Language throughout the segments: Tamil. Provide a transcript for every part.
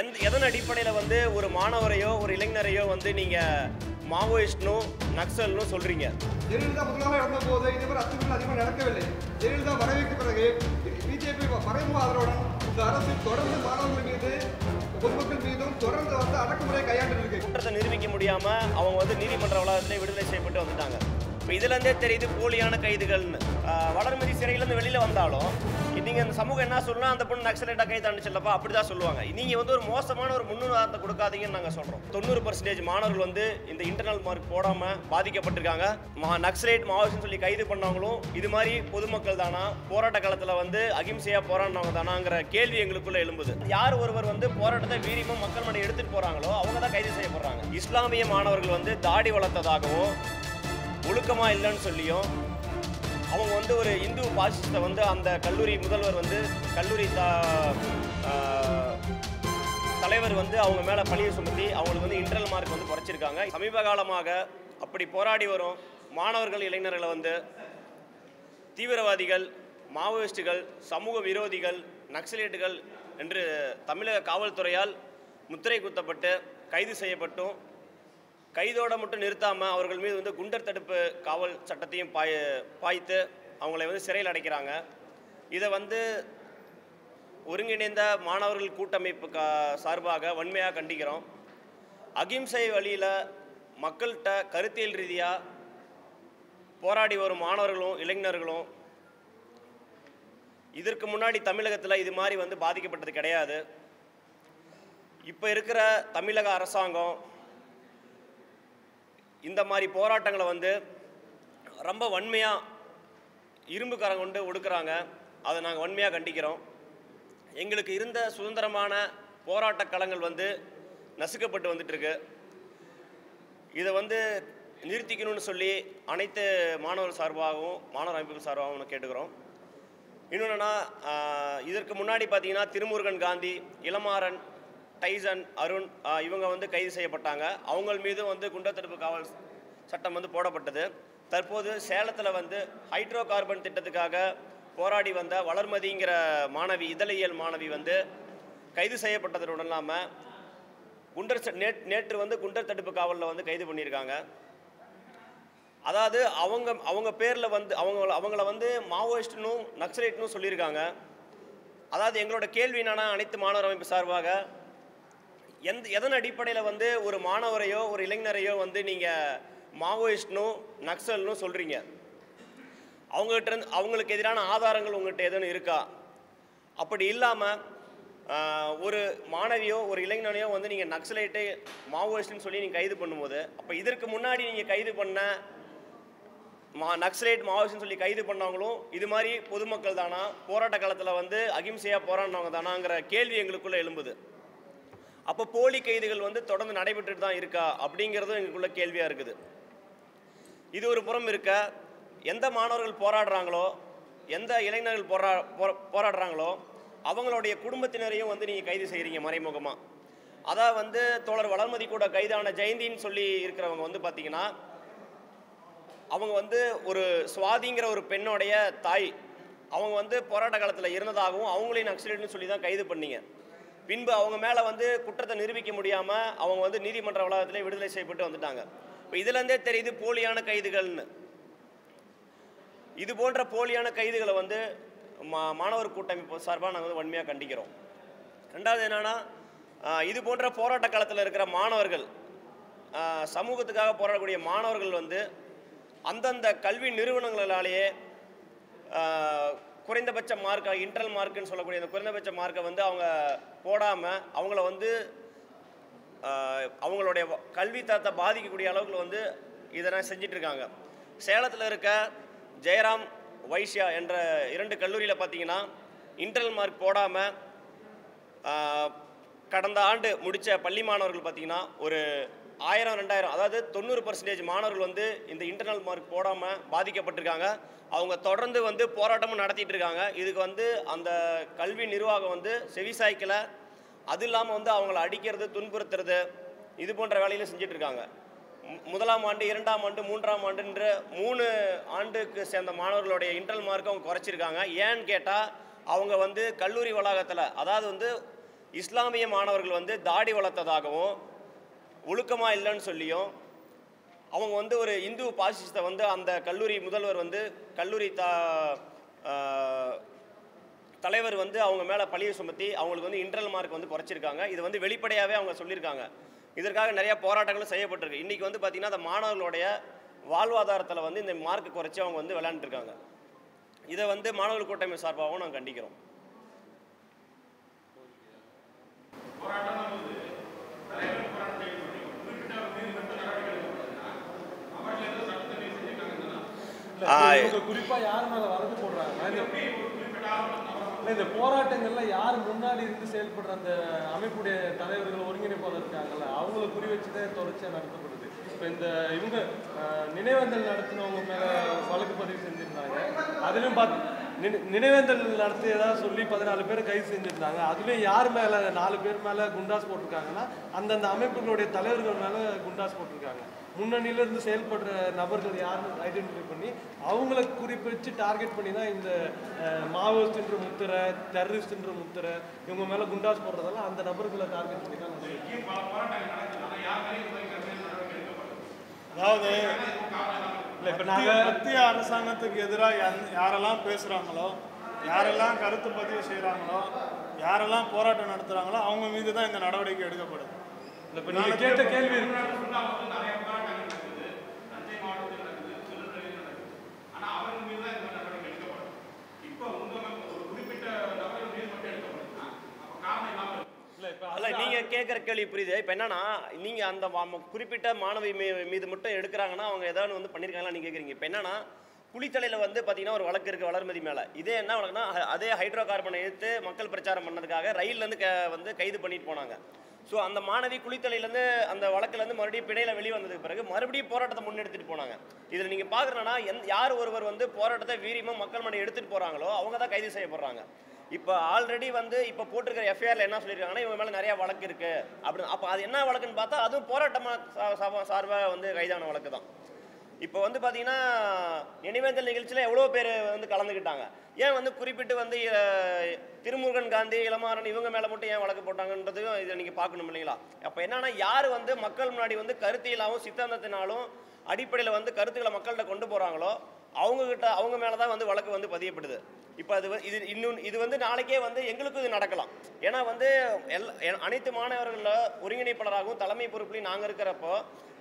எந்த எதன் அடிப்படையில் வந்து ஒரு மாணவரையோ ஒரு இளைஞரையோ வந்து நீங்கள் மாவோயிஸ்ட்னும் நக்சல்னும் சொல்கிறீங்க ஜெயலலிதா முதலாக நடந்த போது இதுவரை அத்துமீறல் அதிகமாக நடக்கவில்லை. ஜெயலலிதா வரவேற்ற பிறகு பிஜேபி மறைமுக ஆதரவுடன் இந்த அரசு தொடர்ந்து மாணவர்கள் மீது பொதுமக்கள் மீதும் தொடர்ந்து வந்து அடக்குமுறை கையாண்டு இருக்கு குற்றத்தை நிரூபிக்க முடியாமல் அவங்க வந்து நீதிமன்ற வளாகத்திலே விடுதலை செய்யப்பட்டு வந்துட்டாங்க. இப்போ இதுலேருந்தே தெரியுது போலியான கைதுகள்னு. வளர்மதி சிறையிலேருந்து வெளியில் வந்தாலும் நீங்கள் இந்த சமூகம் என்ன சொல்லணும் அந்த பொண்ணு நக்சலைட்டா கைதாண்டுச்சுல்லப்பா அப்படி தான் சொல்லுவாங்க. நீங்கள் வந்து ஒரு மோசமான ஒரு முன்னுதாரணத்தை கொடுக்காதீங்கன்னு நாங்கள் சொல்கிறோம் தொண்ணூறு பர்சன்டேஜ் மாணவர்கள் வந்து இந்த இன்டர்னல் மார்க் போடாமல் பாதிக்கப்பட்டிருக்காங்க. மா நக்சலைட் மாவோயிஸ்ட்னு சொல்லி கைது பண்ணவங்களும் இது மாதிரி பொதுமக்கள் தானா போராட்ட காலத்தில் வந்து அகிம்சையாக போராடினவங்க தானாங்கிற கேள்வி எங்களுக்குள்ள எழும்புது. யார் ஒருவர் வந்து போராட்டத்தை வீரியமாக மக்கள் மனை எடுத்துகிட்டு போகிறாங்களோ அவங்க தான் கைது செய்யப்படுறாங்க. இஸ்லாமிய மாணவர்கள் வந்து தாடி வளர்த்ததாகவும் ஒழுக்கமா இல்லைன்னு சொல்லியும் அவங்க வந்து ஒரு இந்து பாசிஸ்டை வந்து அந்த கல்லூரி முதல்வர் வந்து கல்லூரி த தலைவர் வந்து அவங்க மேலே பழியை சுமத்தி அவங்களுக்கு வந்து இன்டர்னல் மார்க் வந்து குறைச்சிருக்காங்க. சமீப காலமாக அப்படி போராடி வரும் மாணவர்கள் இளைஞர்களை வந்து தீவிரவாதிகள் மாவோயிஸ்டுகள் சமூக விரோதிகள் நக்சலேட்டுகள் என்று தமிழக காவல்துறையால் முத்திரை குத்தப்பட்டு கைது செய்யப்பட்டும். கைதோட மட்டும் நிறுத்தாமல் அவர்கள் மீது வந்து குண்டர் தடுப்பு காவல் சட்டத்தையும் பாய பாய்த்து அவங்களை வந்து சிறையில் அடைக்கிறாங்க. இதை வந்து ஒருங்கிணைந்த மாணவர்கள் கூட்டமைப்பு கா சார்பாக வன்மையாக கண்டிக்கிறோம். அகிம்சை வழியில் மக்கள்கிட்ட கருத்தியல் ரீதியாக போராடி வரும் மாணவர்களும் இளைஞர்களும் இதற்கு முன்னாடி தமிழகத்தில் இது மாதிரி வந்து பாதிக்கப்பட்டது கிடையாது. இப்போ இருக்கிற தமிழக அரசாங்கம் இந்த மாதிரி போராட்டங்களை வந்து ரொம்ப வன்மையாக இரும்புக்காரங்க கொண்டு ஒடுக்குறாங்க. அதை நாங்கள் வன்மையாக கண்டிக்கிறோம். எங்களுக்கு இருந்த சுதந்திரமான போராட்ட களங்கள் வந்து நசுக்கப்பட்டு வந்துட்டுருக்கு. இதை வந்து நிறுத்திக்கணும்னு சொல்லி அனைத்து மாணவர் சார்பாகவும் மாணவர் அமைப்பு சார்பாகவும் கேட்டுக்கிறோம். இன்னொன்றுனா இதற்கு முன்னாடி பார்த்தீங்கன்னா திருமுருகன் காந்தி இளமாறன் டைசன் அருண் இவங்க வந்து கைது செய்யப்பட்டாங்க. அவங்க மீதும் வந்து குண்டத்தடுப்பு காவல் சட்டம் வந்து போடப்பட்டது. தற்போது சேலத்தில் வந்து ஹைட்ரோ கார்பன் திட்டத்துக்காக போராடி வந்த வளர்மதிங்கிற மாணவி இதழியல் மாணவி வந்து கைது செய்யப்பட்டதுடன் இல்லாமல் குண்டர் ச- நேட் நேற்று வந்து குண்டர் தடுப்பு காவலில் வந்து கைது பண்ணியிருக்காங்க. அதாவது அவங்க அவங்க பேரில் வந்து அவங்க அவங்கள வந்து மாவோயிஸ்ட்னும் நக்சலைட்னும் சொல்லியிருக்காங்க. அதாவது எங்களோட கேள்வி என்னன்னா அனைத்து மாணவர் அமைப்பு சார்பாக எந்த எதன் அடிப்படையில் வந்து ஒரு மாணவரையோ ஒரு இளைஞரையோ வந்து நீங்கள் மாவோயிஸ்ட்னும் நக்சல்னும் சொல்கிறீங்க அவங்ககிட்ட இருந்து அவங்களுக்கு எதிரான ஆதாரங்கள் உங்கள்கிட்ட எதுவும் இருக்கா? அப்படி இல்லாமல் ஒரு மாணவியோ ஒரு இளைஞனையோ வந்து நீங்கள் நக்சலைட்டு மாவோயிஸ்ட்னு சொல்லி நீங்கள் கைது பண்ணும்போது அப்போ இதற்கு முன்னாடி நீங்கள் கைது பண்ண மா நக்சலைட் மாவோயிஸ்ட்னு சொல்லி கைது பண்ணவங்களும் இது மாதிரி பொதுமக்கள் தானா? போராட்ட காலத்தில் வந்து அகிம்சையாக போராடினவங்க தானாங்கிற கேள்வி எங்களுக்குள்ளே எழும்புது. அப்போ போலி கைதுகள் வந்து தொடர்ந்து நடைபெற்றுட்டு தான் இருக்கா அப்படிங்கிறதும் எங்களுக்குள்ள கேள்வியாக இருக்குது. இது ஒரு புறம் இருக்க எந்த மாணவர்கள் போராடுறாங்களோ எந்த இளைஞர்கள் போரா போராடுறாங்களோ அவங்களுடைய குடும்பத்தினரையும் வந்து நீங்கள் கைது செய்கிறீங்க மறைமுகமாக அதான் வந்து தோழர் வளர்மதி கூட கைதான ஜெயந்தின்னு சொல்லி இருக்கிறவங்க வந்து பார்த்தீங்கன்னா அவங்க வந்து ஒரு சுவாதிங்கிற ஒரு பெண்ணுடைய தாய். அவங்க வந்து போராட்ட காலத்தில் இருந்ததாகவும் அவங்களையும் நக்சலைட்னு சொல்லி தான் கைது பண்ணீங்க. பின்பு அவங்க மேலே வந்து குற்றத்தை நிரூபிக்க முடியாமல் அவங்க வந்து நீதிமன்ற வளாகத்திலே விடுதலை செய்யப்பட்டு வந்துட்டாங்க. இப்போ இதுலேருந்தே தெரியுது போலியான கைதுகள்னு. இது போன்ற போலியான கைதுகளை வந்து மா மாணவர் கூட்டமைப்பு சார்பாக நாங்கள் வந்து வன்மையாக கண்டிக்கிறோம். ரெண்டாவது என்னென்னா இது போன்ற போராட்ட காலத்தில் இருக்கிற மாணவர்கள் சமூகத்துக்காக போராடக்கூடிய மாணவர்கள் வந்து அந்தந்த கல்வி நிறுவனங்களாலேயே குறைந்தபட்ச மார்க்கை இன்டர்னல் மார்க்குன்னு சொல்லக்கூடிய அந்த குறைந்தபட்ச மார்க்கை வந்து அவங்க போடாமல் அவங்கள வந்து அவங்களுடைய கல்வி தரத்தை பாதிக்கக்கூடிய அளவுக்கு வந்து இதெல்லாம் செஞ்சிட்ருக்காங்க. சேலத்தில் இருக்க ஜெயராம் வைஷ்யா என்ற இரண்டு கல்லூரியில் பார்த்தீங்கன்னா இன்டர்னல் மார்க் போடாமல் கடந்த ஆண்டு முடித்த பள்ளி மாணவர்கள் பார்த்தீங்கன்னா ஒரு ஆயிரம் ரெண்டாயிரம் அதாவது தொண்ணூறு பர்சன்டேஜ் மாணவர்கள் வந்து இந்த இன்டர்னல் மார்க் போடாமல் பாதிக்கப்பட்டிருக்காங்க. அவங்க தொடர்ந்து வந்து போராட்டமும் நடத்திட்டு இருக்காங்க இதுக்கு வந்து அந்த கல்வி நிர்வாகம் வந்து செவிசாய்க்கலை. அது இல்லாமல் வந்து அவங்கள அடிக்கிறது துன்புறுத்துறது இது போன்ற வேலையில செஞ்சுட்டு இருக்காங்க முதலாம் ஆண்டு இரண்டாம் ஆண்டு மூன்றாம் ஆண்டுன்ற மூணு ஆண்டுக்கு சேர்ந்த மாணவர்களுடைய இன்டர்னல் மார்க்கை அவங்க குறைச்சிருக்காங்க. ஏன்னு கேட்டால் அவங்க வந்து கல்லூரி வளாகத்தில் அதாவது வந்து இஸ்லாமிய மாணவர்கள் வந்து தாடி வளர்த்ததாகவும் ஒழுக்கமாக இல்லைன்னு சொல்லியும் அவங்க வந்து ஒரு இந்து பாசிசத்தை வந்து அந்த கல்லூரி முதல்வர் வந்து கல்லூரி த தலைவர் வந்து அவங்க மேலே பழியை சுமத்தி அவங்களுக்கு வந்து இன்டர்னல் மார்க் வந்து குறைச்சிருக்காங்க. இது வந்து வெளிப்படையாகவே அவங்க சொல்லியிருக்காங்க. இதற்காக நிறைய போராட்டங்களும் செய்யப்பட்டிருக்கு. இன்றைக்கி வந்து பார்த்திங்கன்னா அந்த மாணவர்களுடைய வாழ்வாதாரத்தில் வந்து இந்த மார்க் குறைச்சி அவங்க வந்து விளையாண்டுருக்காங்க. இதை வந்து மாணவர் கூட்டமை சார்பாகவும் நாங்கள் கண்டிக்கிறோம். போராட்டம் ஆ, இவங்க குறிப்பா யார் மேல வழக்கு போடுறாங்க? இந்த போராட்டங்கள்ல யார் முன்னாடி இருந்து செயல்படுற அந்த அமைப்புடைய தலைவர்கள் ஒருங்கிணைப்பாளர் இருக்காங்கல்ல அவங்கள குறி வச்சுதான் தொடர்ச்சியா நடத்தப்படுது. இப்ப இந்த இவங்க நினைவேந்தல் நடத்தினவங்க மேல வழக்கு பதிவு செஞ்சிருந்தாங்க. அதுலயும் பார்த்து நினை- நினைவேந்தல் நடத்தியதா சொல்லி பதினாலு பேர் கைது செஞ்சிருந்தாங்க. அதுலயும் யார் மேல நாலு பேர் மேல குண்டாஸ் போட்டிருக்காங்கன்னா அந்தந்த அமைப்புகளுடைய தலைவர்கள் மேல குண்டாஸ் போட்டிருக்காங்க. முன்னணியில இருந்து செயல்படுற நபர்கள் யாருன்னு ஐடென்டிஃபை பண்ணி அவங்கள குறிப்பிச்சு டார்கெட் பண்ணி தான் இந்த மாவோயிஸ்ட்ன்ற முத்திரை டெரரிஸ்ட்ன்ற முத்திரை இவங்க மேல குண்டாஸ் போடுறதெல்லாம் அந்த நபர்களை டார்கெட் பண்ணி தான். அதாவது மத்திய அரசாங்கத்துக்கு எதிராக யாரெல்லாம் பேசுகிறாங்களோ யாரெல்லாம் கருத்து பதிவு செய்கிறாங்களோ யாரெல்லாம் போராட்டம் நடத்துகிறாங்களோ அவங்க மீது தான் இந்த நடவடிக்கை எடுக்கப்படுது. இப்ப நீங்க கேட்ட கேள்வி இருக்கு. இல்ல இப்ப அல்ல நீங்க கேட்குற கேள்வி புரியுது. இப்போ என்னன்னா நீங்க அந்த குறிப்பிட்ட மாணவி மீ- மீது மட்டும் எடுக்கிறாங்கன்னா அவங்க ஏதாவது வந்து பண்ணியிருக்காங்களா நீங்க கேட்குறீங்க இப்போ என்னன்னா குளித்தலையில் வந்து பார்த்தீங்கன்னா ஒரு வழக்கு இருக்குது வளர்மதி மேலே. இதே என்ன வழக்குனா அதே ஹைட்ரோ கார்பனை எடுத்து மக்கள் பிரச்சாரம் பண்ணதுக்காக ரயில்லேருந்து க வந்து கைது பண்ணிட்டு போனாங்க. ஸோ அந்த மாணவி குளித்தலையிலேருந்து அந்த வழக்குலேருந்து மறுபடியும் பிணையில் வெளியே வந்ததுக்கு பிறகு மறுபடியும் போராட்டத்தை முன்னெடுத்துட்டு போனாங்க. இதில் நீங்கள் பார்க்குறேன்னா எந் யார் ஒருவர் வந்து போராட்டத்தை வீரியமாக மக்கள் மனை எடுத்துகிட்டு போகிறாங்களோ அவங்க தான் கைது செய்யப்படுறாங்க. இப்போ ஆல்ரெடி வந்து இப்போ போட்டிருக்கிற எஃப்ஐஆரில் என்ன சொல்லியிருக்காங்கன்னா இவங்க மேலே நிறையா வழக்கு இருக்குது அப்படின்னு. அப்போ அது என்ன வழக்குன்னு பார்த்தா அதுவும் போராட்டமாக சார்பாக வந்து கைதான வழக்கு தான். இப்போ வந்து பார்த்தீங்கன்னா நினைவேந்தல் நிகழ்ச்சியில் எவ்வளோ பேர் வந்து கலந்துக்கிட்டாங்க ஏன் வந்து குறிப்பிட்டு வந்து திருமுருகன் காந்தி இளமாறன் இவங்க மேலே மட்டும் ஏன் வழக்கு போட்டாங்கன்றதையும் இதை நீங்கள் பார்க்கணும் இல்லைங்களா? அப்போ என்னன்னா யார் வந்து மக்கள் முன்னாடி வந்து கருத்தியலாகவும் சித்தாந்தத்தினாலும் அடிப்படையில் வந்து கருத்துக்களை மக்கள்கிட்ட கொண்டு போகிறாங்களோ அவங்கக்கிட்ட அவங்க மேலே தான் வந்து வழக்கு வந்து பதியப்படுது. இப்போ அது இது இன்னும் இது வந்து நாளைக்கே வந்து எங்களுக்கும் இது நடக்கலாம். ஏன்னா வந்து எல் அனைத்து மாணவர்களில் ஒருங்கிணைப்பாளராகவும் தலைமை பொறுப்புலையும் நாங்கள் இருக்கிறப்போ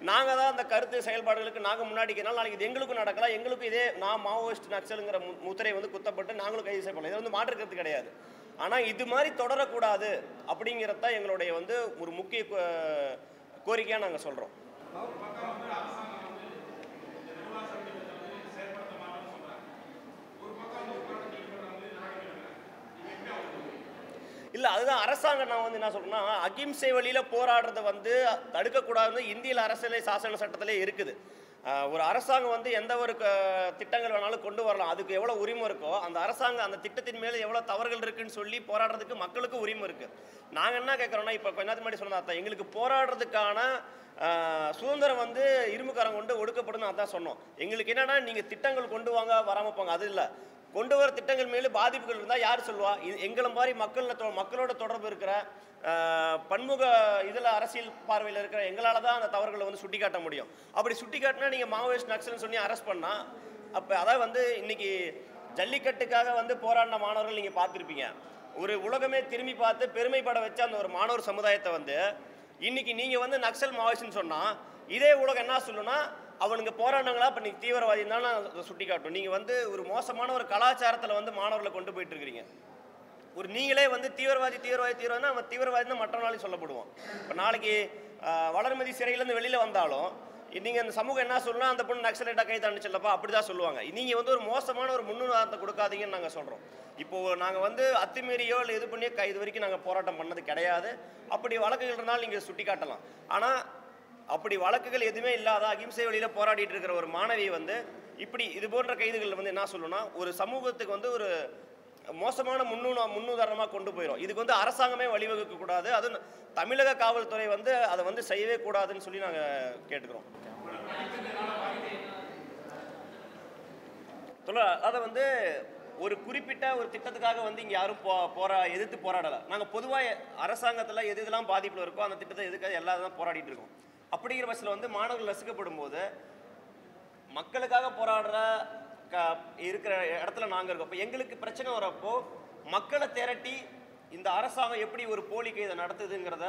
நாங்கள் தான் அந்த கருத்து செயல்பாடுகளுக்கு நாங்கள் முன்னாடிக்கிறனால நாளைக்கு இது எங்களுக்கும் நடக்கலாம் எங்களுக்கும் இதே நான் மாவோயிஸ்ட் நக்சலுங்கிற மு- முத்திரை வந்து குத்தப்பட்டு நாங்களும் கைது செய்யப்படலாம். இது வந்து மாற்றுக்கிறது கிடையாது. ஆனால் இது மாதிரி தொடரக்கூடாது அப்படிங்கிறது தான் எங்களுடைய வந்து ஒரு முக்கிய கோரிக்கையாக நாங்கள் சொல்கிறோம் இல்லை அதுதான் அரசாங்கம் நான் வந்து என்ன சொல்கிறேன்னா அகிம்சை வழியில் போராடுறத வந்து தடுக்கக்கூடாதுன்னு இந்தியில் அரசியலை சாசன சட்டத்திலே இருக்குது. ஒரு அரசாங்கம் வந்து எந்த ஒரு க- திட்டங்கள் வேணாலும் கொண்டு வரலாம். அதுக்கு எவ்வளோ உரிமை இருக்கோ அந்த அரசாங்கம் அந்த திட்டத்தின் மேலே எவ்வளோ தவறுகள் இருக்குன்னு சொல்லி போராடுறதுக்கு மக்களுக்கு உரிமை இருக்குது நாங்கள் என்ன கேட்குறோன்னா இப்போ கொஞ்ச நேரத்துக்கு முன்னாடி சொன்னதா தான் எங்களுக்கு போராடுறதுக்கான சுதந்திரம் வந்து இரும்புக்காரங்க கொண்டு ஒடுக்கப்படும் அதான் சொன்னோம். எங்களுக்கு என்னென்னா நீங்கள் திட்டங்கள் கொண்டு வாங்க வராமல் போங்க. அது இல்லை. கொண்டு வர திட்டங்கள் மேலே பாதிப்புகள் இருந்தால் யார் சொல்லுவா? இது எங்களை மாதிரி மக்களில் தொ மக்களோட தொடர்பு இருக்கிற பன்முக இதில் அரசியல் பார்வையில் இருக்கிற எங்களால் தான் அந்த தவறுகளை வந்து சுட்டி காட்ட முடியும். அப்படி சுட்டி காட்டினா நீங்கள் மாவோயிஸ்ட் நக்சல்னு சொல்லி அரெஸ்ட் பண்ணால் அப்போ அதாவது வந்து இன்னைக்கு ஜல்லிக்கட்டுக்காக வந்து போராடின மாணவர்கள் நீங்கள் பார்த்துருப்பீங்க. ஒரு உலகமே திரும்பி பார்த்து பெருமைப்பட வச்ச அந்த ஒரு மாணவர் சமுதாயத்தை வந்து இன்னைக்கு நீங்கள் வந்து நக்சல் மாவோயிஸ்ட்னு சொன்னால் இதே உலகம் என்ன சொல்லுன்னா அவனுங்க போராடினாங்களா இப்போ நீங்கள் தீவிரவாதி தான் சுட்டி காட்டும் நீங்கள் வந்து ஒரு மோசமான ஒரு கலாச்சாரத்தில் வந்து மாணவர்களை கொண்டு போயிட்டு இருக்கிறீங்க ஒரு நீங்களே வந்து தீவிரவாதி தீவிரவாதி தீவிரவாதி அவன் தீவிரவாதி தான் மற்ற நாளைக்கு சொல்லப்படுவோம். இப்போ நாளைக்கு வளர்மதி சிறையிலேருந்து வெளியில் வந்தாலும் நீங்கள் அந்த சமூகம் என்ன சொல்லணும் அந்த பொண்ணு நக்சலைட்டாக கை தாண்டிச்சல்லப்பா அப்படி தான் சொல்லுவாங்க. நீங்கள் வந்து ஒரு மோசமான ஒரு முன்னுதாரணத்தை கொடுக்காதீங்கன்னு நாங்கள் சொல்கிறோம் இப்போது நாங்கள் வந்து அத்துமீறியோ இல்லை இது பண்ணியோ க- இது வரைக்கும் நாங்கள் போராட்டம் பண்ணது கிடையாது. அப்படி வழக்குகள் இருந்தாலும் நீங்கள் சுட்டி காட்டலாம். ஆனால் அப்படி வழக்குகள் எதுவுமே இல்லாத அகிம்சை வழியில் போராடிட்டு இருக்கிற ஒரு மாணவியை வந்து இப்படி இது போன்ற கைதுகள் வந்து என்ன சொல்லணும்னா ஒரு சமூகத்துக்கு வந்து ஒரு மோசமான முன்னு முன்னுதாரணமாக கொண்டு போயிடும் இதுக்கு வந்து அரசாங்கமே வழிவகுக்க கூடாது. அதுவும் தமிழக காவல்துறை வந்து அதை வந்து செய்யவே கூடாதுன்னு சொல்லி நாங்கள் கேட்டுக்கிறோம். சொல்ல அதை வந்து ஒரு குறிப்பிட்ட ஒரு திட்டத்துக்காக வந்து இங்கே யாரும் போ போரா எதிர்த்து போராடலை. நாங்கள் பொதுவாக அரசாங்கத்தில் எது இதெல்லாம் பாதிப்பில் இருக்கோ அந்த திட்டத்தை எதுக்காக எல்லாரும் தான் போராடிட்டு இருக்கோம். அப்படிங்கிற பட்சத்தில் வந்து மாணவர்கள் நசுக்கப்படும் போது மக்களுக்காக போராடுற க இருக்கிற இடத்துல நாங்கள் இருக்கோம். இப்போ எங்களுக்கு பிரச்சனை வரப்போ மக்களை திரட்டி இந்த அரசாங்கம் எப்படி ஒரு போலி கைதை நடத்துதுங்கிறத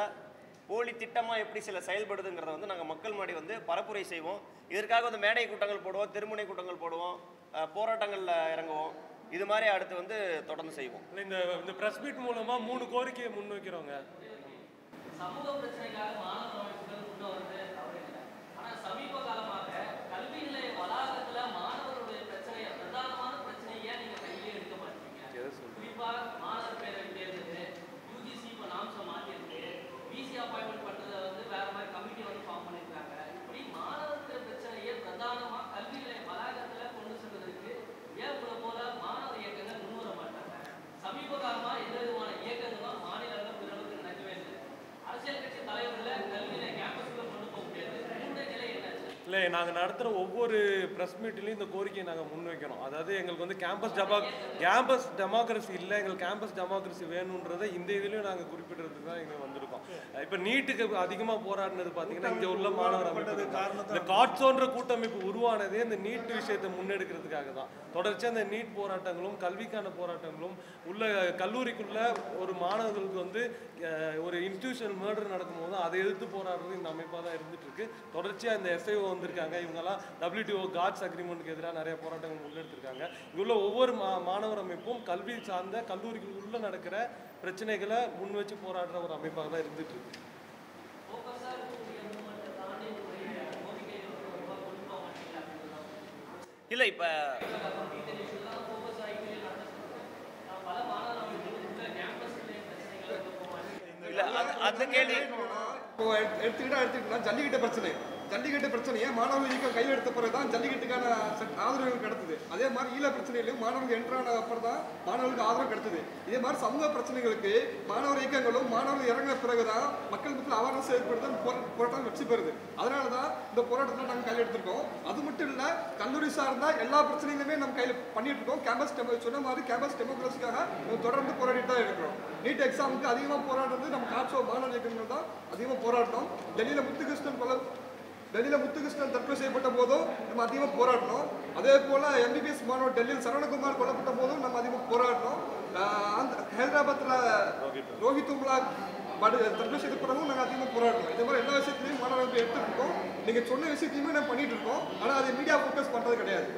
போலி திட்டமாக எப்படி சில செயல்படுதுங்கிறத வந்து நாங்கள் மக்கள் முன்னாடி வந்து பரப்புரை செய்வோம். இதற்காக வந்து மேடை கூட்டங்கள் போடுவோம் தெருமுனை கூட்டங்கள் போடுவோம் போராட்டங்களில் இறங்குவோம். இது மாதிரி அடுத்து வந்து தொடர்ந்து செய்வோம். இல்ல, இந்த இந்த பிரஸ் மீட் மூலமா மூணு கோரிக்கையை முன்வைக்கிறோங்க. சமூக பிரச்சனைக்காக கொண்டு வந்து தவறு இல்லை. ஆனால் சமீப காலம் கல்வி நிலைய வளாகத்துல மாணவர்களுடைய பிரச்சனையை பிரதானமான பிரச்சனையை ஏன் நீங்க கையிலே எடுக்க மாட்டீங்க குறிப்பா மாணவர் பேரவை தேர்தல் யூஜிசி இப்போ நாம்சம் மாத்திருக்கு பிசி அப்பாயின்மெண்ட் பண்றதை வந்து வேற மாதிரி கமிட்டி வந்து ஃபார்ம் பண்ணிருக்காங்க இப்படி மாணவர்கள் பிரச்சனையை பிரதானமா கல்வி நிலைய வளாகத்துல கொண்டு செல்வதற்கு ஏன் உங்களை போல மாணவர் இயக்கங்கள் முன் வர மாட்டாங்க சமீப காலமா எந்த விதமான இயக்கங்களும் மாநில அளவில் பிறகு நடக்கவே இல்லை அரசியல் கட்சி தலைவர்களை கல்வியில கேம்பஸ்க்குள்ள கொண்டு போக முடியாது மூன்றை நிலை என்னாச்சு இல்லை நாங்கள் நடத்துகிற ஒவ்வொரு ப்ரெஸ் மீட்லேயும் இந்த கோரிக்கையை நாங்கள் முன்வைக்கிறோம் அதாவது எங்களுக்கு வந்து கேம்பஸ் டெமா கேம்பஸ் டெமோக்ரஸி இல்லை எங்களுக்கு கேம்பஸ் டெமோக்ரஸி வேணுன்றதை இந்த இதுலேயும் நாங்கள் குறிப்பிடுறதுக்கு தான் எங்களுக்கு வந்துடும் இப்போ நீட்டுக்கு அதிகமாக போராடினது பார்த்தீங்கன்னா இங்கே உள்ள மாணவர் அமைப்பு இந்த காட்சோன்ற கூட்டமைப்பு உருவானதே இந்த நீட் விஷயத்தை முன்னெடுக்கிறதுக்காக தான். தொடர்ச்சியாக இந்த நீட் போராட்டங்களும் கல்விக்கான போராட்டங்களும் உள்ள கல்லூரிக்குள்ள ஒரு மாணவர்களுக்கு வந்து ஒரு இன்ஸ்டியூஷன் மர்டர் நடக்கும்போது அதை எதிர்த்து போராடுறது இந்த அமைப்பாக தான் இருந்துட்டு இருக்கு தொடர்ச்சியாக இந்த எஸ்ஐஓ வந்திருக்காங்க. இவங்கெல்லாம் WTO காட்ஸ் அக்ரிமெண்ட்டுக்கு எதிராக நிறைய போராட்டங்கள் முன்னெடுத்திருக்காங்க. இங்க உள்ள ஒவ்வொரு மா மாணவர் அமைப்பும் கல்வி சார்ந்த கல்லூரிகளுக்குள்ள நடக்கிற பிரச்சனைகளை முன் வச்சு போராடுற ஒரு அமைப்பாக தான் இருந்துட்டு இருக்கு. இல்லை இப்போ இல்லை அது அந்த கேள்வி இப்போ எடுத்து- எடுத்துக்கிட்டா எடுத்துக்கிட்டா ஜல்லிக்கட்டு பிரச்சனை. ஜல்லிக்கட்டு பிரச்சனையை மாணவர்கள் இயக்கம் கையில் எடுத்த பிறகு தான் ஜல்லிக்கட்டுக்கான ஆதரவு கிடைத்தது? அதே மாதிரி ஈழ பிரச்சனையிலும் மாணவர்கள் என்ட்ரான அப்புறம் தான் மாணவர்களுக்கு ஆதரவு கிடைத்தது. இதே மாதிரி சமூக பிரச்சனைகளுக்கு மாணவர் இயக்கங்களும் மாணவர்கள் இறங்கின பிறகு தான் மக்கள் மக்கள் அவேர்னஸ் ஏற்படுத்த போராட்டம் வெற்றி பெறுது. அதனால தான் இந்த போராட்டத்தில் நாங்கள் கையில் எடுத்திருக்கோம் அது மட்டும் இல்லை கல்லூரி சார்ந்த எல்லா பிரச்சனைகளுமே நம்ம கையில் பண்ணிட்டு இருக்கோம் கேம்பஸ் டெமோ சொன்ன மாதிரி கேம்பஸ் டெமோக்ரஸிக்காக நம்ம தொடர்ந்து போராடிட்டு தான் இருக்கிறோம். நீட் எக்ஸாமுக்கு அதிகமாக போராடுறது நம்ம காட்சோ மாணவர் இயக்கங்கள் தான் அதிகமாக போராட்டம். டெல்லியில் முத்துகிருஷ்ணன் கொலை டெல்லியில் முத்துகிருஷ்ணன் தற்கொலை செய்யப்பட்ட போதும் நம்ம அதிகமாக போராடினோம் அதே போல் எம்பிபிஎஸ் மாணவர் டெல்லியில் சரவணகுமார் கொல்லப்பட்ட போதும் நம்ம அதிகமாக போராடினோம் அந்த ஹைதராபாத்தில் ரோஹித் உம்லா படு தற்கொலை செய்யப்படவும் நாங்கள் அதிகமாக போராடணும். இந்த மாதிரி எல்லா விஷயத்துலையும் மாணவர்கள் எடுத்துருக்கோம். இருக்கோம் நீங்கள் சொன்ன விஷயத்தையுமே நான் பண்ணிட்டு இருக்கோம். ஆனால் அதை மீடியா ஃபோக்கஸ் பண்ணுறது கிடையாது.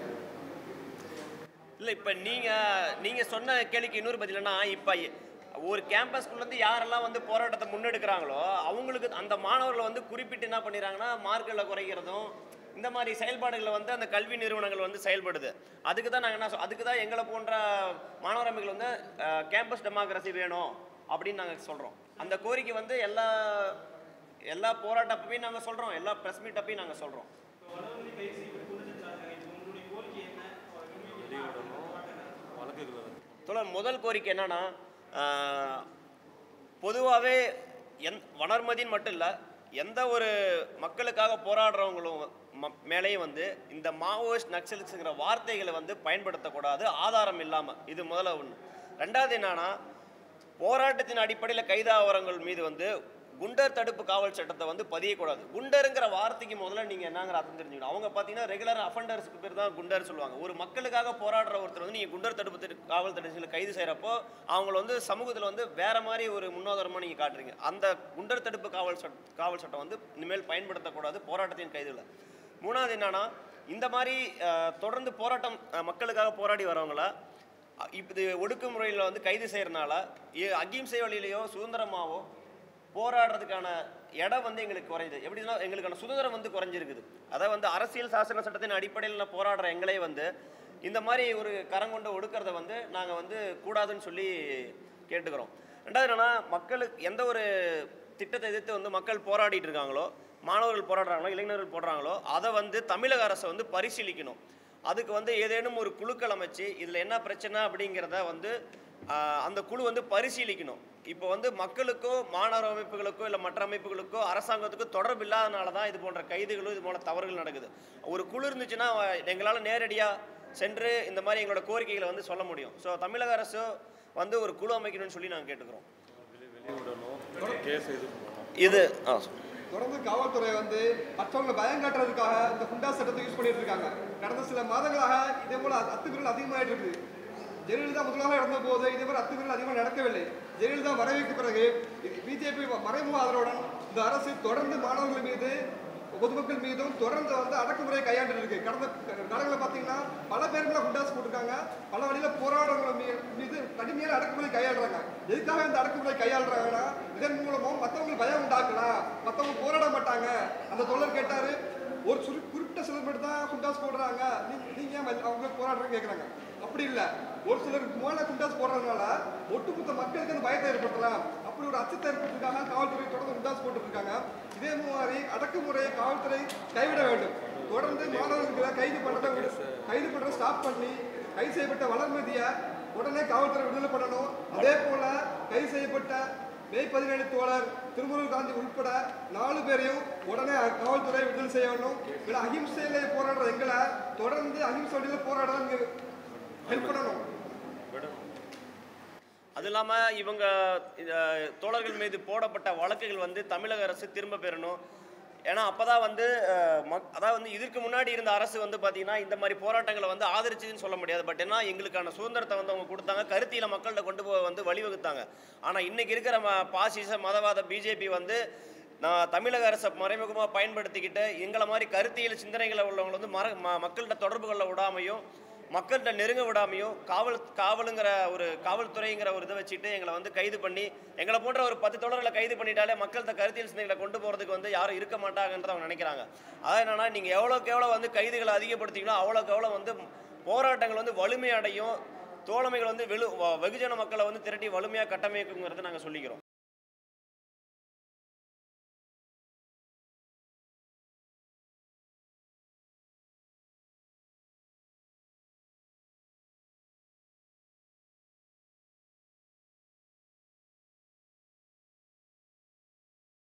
இல்லை இப்போ நீங்கள் நீங்கள் சொன்ன கேள்விக்கு இன்னொரு பதில்னா இப்போ ஒரு கேம்பஸ்குள்ளேருந்து யாரெல்லாம் வந்து போராட்டத்தை முன்னெடுக்கிறாங்களோ அவங்களுக்கு அந்த மாணவர்கள் வந்து குறிப்பிட்டு என்ன பண்ணிடுறாங்கன்னா மார்க்குகளை குறைக்கிறதும் இந்த மாதிரி செயல்பாடுகளை வந்து அந்த கல்வி நிறுவனங்கள் வந்து செயல்படுது அதுக்கு தான் நாங்கள் என்ன அதுக்கு தான் எங்களை போன்ற மாணவர் அமைப்புகள் வந்து கேம்பஸ் டெமோக்ரஸி வேணும் அப்படின்னு நாங்கள் சொல்கிறோம் அந்த கோரிக்கை வந்து எல்லா எல்லா போராட்டப்பையும் நாங்கள் சொல்கிறோம் எல்லா ப்ரெஸ் மீட் அப்பையும் நாங்கள் சொல்கிறோம் தோழர் முதல் கோரிக்கை என்னன்னா பொதுவாகவே எந் வளர்மதின்னு மட்டும் இல்லை எந்த ஒரு மக்களுக்காக போராடுறவங்களும் ம- மேலேயும் வந்து இந்த மாவோயிஸ்ட் நக்சலிஸ்ங்கிற வார்த்தைகளை வந்து பயன்படுத்தக்கூடாது ஆதாரம் இல்லாமல் இது முதல்ல ஒன்று ரெண்டாவது என்னன்னா போராட்டத்தின் அடிப்படையில் கைதாகிறவங்கள் மீது வந்து குண்டர் தடுப்பு காவல் சட்டத்தை வந்து பதியக்கூடாது. குண்டருங்கிற வார்த்தைக்கு முதல்ல நீங்கள் என்னங்கிற அர்த்தம் தெரிஞ்சுக்கணும். அவங்க பார்த்தீங்கன்னா ரெகுலர் அஃபண்டர்ஸ்க்கு பேர் தான் குண்டர் சொல்லுவாங்க. ஒரு மக்களுக்காக போராடுற ஒருத்தர் வந்து நீங்கள் குண்டர் தடுப்பு காவல் தடுப்பில் கைது செய்கிறப்போ அவங்கள வந்து சமூகத்தில் வந்து வேற மாதிரி ஒரு முன்னோதரமாக நீங்கள் காட்டுறீங்க. அந்த குண்டர் தடுப்பு காவல் சட் காவல் சட்டம் வந்து இனிமேல் பயன்படுத்தக்கூடாது போராட்டத்தின் கைதில் மூணாவது என்னன்னா இந்த மாதிரி தொடர்ந்து போராட்டம் மக்களுக்காக போராடி வரவங்கள அ- இது ஒடுக்குமுறையில் வந்து கைது செய்கிறனால அகிம்சை வழியிலையோ சுதந்திரமாவோ போராடுறதுக்கான இடம் வந்து எங்களுக்கு குறையுது. எப்படின்னா எங்களுக்கான சுதந்திரம் வந்து குறைஞ்சிருக்குது. அதை வந்து அரசியல் சாசன சட்டத்தின் அடிப்படையில் போராடுற எங்களே வந்து இந்த மாதிரி ஒரு கரங்கொண்டு ஒடுக்கிறத வந்து நாங்கள் வந்து கூடாதுன்னு சொல்லி கேட்டுக்கிறோம். ரெண்டாவது என்னென்னா மக்களுக்கு எந்த ஒரு திட்டத்தை எதிர்த்து வந்து மக்கள் போராடிட்டு இருக்காங்களோ மாணவர்கள் போராடுறாங்களோ இளைஞர்கள் போடுறாங்களோ அதை வந்து தமிழக அரசை வந்து பரிசீலிக்கணும். அதுக்கு வந்து ஏதேனும் ஒரு குழுக்கள் அமைச்சு இதில் என்ன பிரச்சனை அப்படிங்கிறத வந்து அந்த குழு வந்து பரிசீலிக்கணும். இப்போ வந்து மக்களுக்கோ மாணவர் அமைப்புகளுக்கோ இல்லை மற்ற அமைப்புகளுக்கோ அரசாங்கத்துக்கோ தொடர்பு இல்லாதனால தான் இது போன்ற கைதுகளும் இது போன்ற தவறுகள் நடக்குது. ஒரு குழு இருந்துச்சுன்னா எங்களால் நேரடியாக சென்று இந்த மாதிரி எங்களோட கோரிக்கைகளை வந்து சொல்ல முடியும். ஸோ தமிழக அரசு வந்து ஒரு குழு அமைக்கணும்னு சொல்லி நாங்கள் கேட்டுக்கிறோம். கேஸ் இது ஆ. தொடர்ந்து காவல்துறை வந்து மற்றவங்களை பயம் காட்டுறதுக்காக இந்த குண்டா சட்டத்தை யூஸ் பண்ணிட்டு இருக்காங்க. கடந்த சில மாதங்களாக இதே போல அத்துமீறல் அதிகமாயிட்டு இருக்குது. ஜெயலலிதா முதலாக இருந்த போது இதே மாதிரி அத்துமீறல் அதிகமாக நடக்கவில்லை. ஜெயலலிதா மறைவுக்கு பிறகு பிஜேபி மறைமுக ஆதரவுடன் இந்த அரசு தொடர்ந்து மாணவர்கள் மீது பொதுமக்கள் மீதும் தொடர்ந்து வந்து அடக்குமுறை கையாண்டு இருக்கு கடந்த காலங்களில் பார்த்தீங்கன்னா பல பேர் மேல குண்டாஸ் போட்டிருக்காங்க. பல வழியில போராட்டங்கள் மீது கடுமையான அடக்குமுறை கையாளுறாங்க. எதுக்காக இந்த அடக்குமுறை கையாளுறாங்கன்னா இதன் மூலமும் மற்றவங்களுக்கு பயம் உண்டாக்கலாம் மற்றவங்க போராட மாட்டாங்க. அந்த தோழர் கேட்டாரு ஒரு சுரு குறிப்பிட்ட சிலர் மட்டும் தான் குண்டாசு போடுறாங்க நீங்க ஏன் அவங்க போராடுறேன்னு கேட்குறாங்க அப்படி இல்லை. ஒரு சிலருக்கு மேல குண்டாஸ் போடுறதுனால ஒட்டுமொத்த மக்களுக்கு அந்த பயத்தை ஏற்படுத்தலாம். அப்படி ஒரு அச்சத்தை ஏற்படுத்துறதுக்காக காவல்துறை தொடர்ந்து குண்டாஸ் போட்டுருக்காங்க இதே மாதிரி அடக்குமுறையை காவல்துறை கைவிட வேண்டும். தொடர்ந்து மாணவர்களை கைது பண்றதை விடு- கைது பண்ணுற ஸ்டாப் பண்ணி கைது செய்யப்பட்ட வளர்மதியை உடனே காவல்துறை விடுதலை பண்ணணும். அதே போல கைது செய்யப்பட்ட மே பதினேழு தோழர் திருமுருகன் காந்தி உட்பட நாலு பேரையும் உடனே காவல்துறை விடுதலை செய்ய வேண்டும். இல்லை அகிம்சையில போராடுற எங்களை தொடர்ந்து அஹிம்சை வழியில் போராட ஹெல்ப் பண்ணணும். அது இல்லாமல் இவங்க தோழர்கள் மீது போடப்பட்ட வழக்குகள் வந்து தமிழக அரசு திரும்ப பெறணும். ஏன்னா அப்போ தான் வந்து மக் அதாவது வந்து இதற்கு முன்னாடி இருந்த அரசு வந்து பார்த்திங்கன்னா இந்த மாதிரி போராட்டங்களை வந்து ஆதரிச்சதுன்னு சொல்ல முடியாது. பட் ஏன்னா எங்களுக்கான சுதந்திரத்தை வந்து அவங்க கொடுத்தாங்க. கருத்தியில் மக்கள்கிட்ட கொண்டு போக வந்து வழிவகுத்தாங்க. ஆனால் இன்னைக்கு இருக்கிற ம பாசிச மதவாத பிஜேபி வந்து நான் தமிழக அரசை மறைமுகமாக பயன்படுத்திக்கிட்டு எங்களை மாதிரி கருத்தியல் சிந்தனைகளை உள்ளவங்களை வந்து மர ம மக்கள்கிட்ட தொடர்பு கொள்ள விடாமையும் மக்கள்கிட்ட நெருங்க விடாமையும் காவல் காவலுங்கிற ஒரு காவல்துறைங்கிற ஒரு இதை வச்சுட்டு எங்களை வந்து கைது பண்ணி எங்களை போன்ற ஒரு பத்து தொடர்களை கைது பண்ணிட்டாலே மக்கள்கிட்ட கருத்தியல் சிந்தனைகளை கொண்டு போகிறதுக்கு வந்து யாரும் இருக்க மாட்டாங்கன்றத அவங்க நினைக்கிறாங்க. அதான் என்னன்னா நீங்கள் எவ்வளோக்கு எவ்வளோ வந்து கைதுகளை அதிகப்படுத்திங்களோ அவ்வளோக்கு எவ்வளோ வந்து போராட்டங்கள் வந்து வலிமையடையும் தோழமைகள் வந்து வெளு வ- வெகுஜன மக்களை வந்து திரட்டி வலிமையாக கட்டமைக்குங்கிறத நாங்கள் சொல்லிக்கிறோம்.